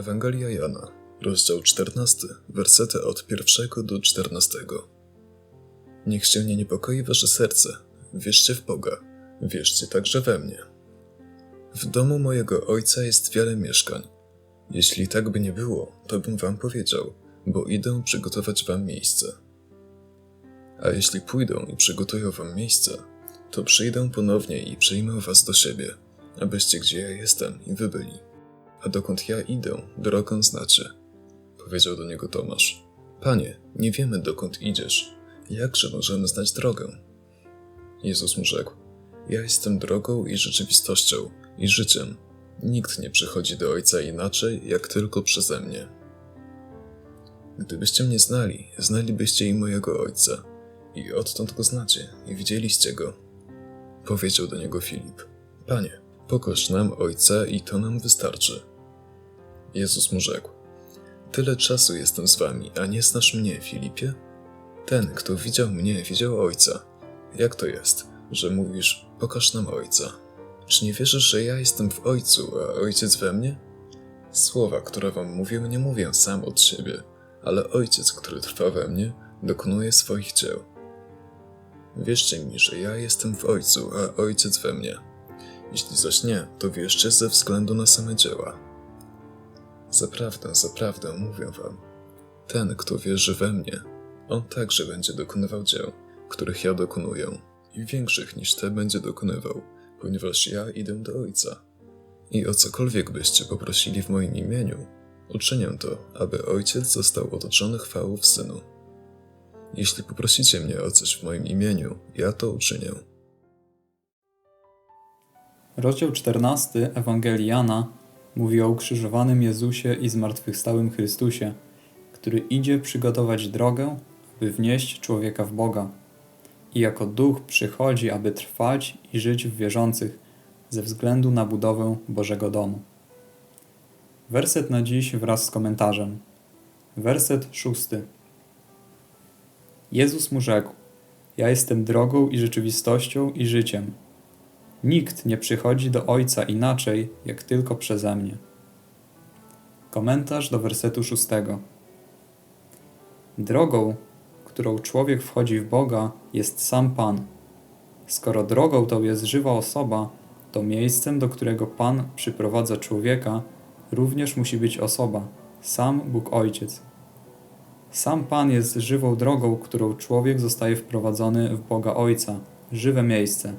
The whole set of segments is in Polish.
Ewangelia Jana, rozdział 14, wersety od 1 do 14. Niech się nie niepokoi wasze serce. Wierzcie w Boga, wierzcie także we mnie. W domu mojego ojca jest wiele mieszkań. Jeśli tak by nie było, to bym wam powiedział, bo idę przygotować wam miejsce. A jeśli pójdę i przygotuję wam miejsce, to przyjdę ponownie i przyjmę was do siebie, abyście gdzie ja jestem i wy byli. A dokąd ja idę, drogę znacie. Powiedział do niego Tomasz. Panie, nie wiemy dokąd idziesz. Jakże możemy znać drogę? Jezus mu rzekł. Ja jestem drogą i rzeczywistością i życiem. Nikt nie przychodzi do Ojca inaczej, jak tylko przeze mnie. Gdybyście mnie znali, znalibyście i mojego Ojca. I odtąd go znacie i widzieliście go. Powiedział do niego Filip. Panie, pokaż nam Ojca i to nam wystarczy. Jezus mu rzekł. Tyle czasu jestem z wami, a nie znasz mnie, Filipie? Ten, kto widział mnie, widział Ojca. Jak to jest, że mówisz, pokaż nam Ojca? Czy nie wierzysz, że ja jestem w Ojcu, a Ojciec we mnie? Słowa, które wam mówię, nie mówię sam od siebie, ale Ojciec, który trwa we mnie, dokonuje swoich dzieł. Wierzcie mi, że ja jestem w Ojcu, a Ojciec we mnie. Jeśli zaś nie, to wierzcie ze względu na same dzieła. Zaprawdę, zaprawdę mówię wam. Ten, kto wierzy we mnie, on także będzie dokonywał dzieł, których ja dokonuję, i większych niż te będzie dokonywał, ponieważ ja idę do Ojca. I o cokolwiek byście poprosili w moim imieniu, uczynię to, aby Ojciec został otoczony chwałą w Synu. Jeśli poprosicie mnie o coś w moim imieniu, ja to uczynię. Rozdział 14 Ewangelii Jana mówi o ukrzyżowanym Jezusie i zmartwychwstałym Chrystusie, który idzie przygotować drogę, by wnieść człowieka w Boga. I jako duch przychodzi, aby trwać i żyć w wierzących ze względu na budowę Bożego domu. Werset na dziś wraz z komentarzem. Werset szósty. Jezus mu rzekł: Ja jestem drogą i rzeczywistością i życiem. Nikt nie przychodzi do Ojca inaczej, jak tylko przeze mnie. Komentarz do wersetu szóstego. Drogą, którą człowiek wchodzi w Boga, jest sam Pan. Skoro drogą tą jest żywa osoba, to miejscem, do którego Pan przyprowadza człowieka, również musi być osoba, sam Bóg Ojciec. Sam Pan jest żywą drogą, którą człowiek zostaje wprowadzony w Boga Ojca, żywe miejsce.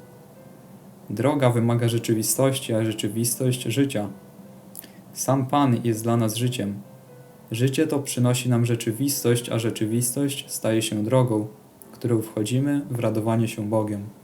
Droga wymaga rzeczywistości, a rzeczywistość życia. Sam Pan jest dla nas życiem. Życie to przynosi nam rzeczywistość, a rzeczywistość staje się drogą, którą wchodzimy w radowanie się Bogiem.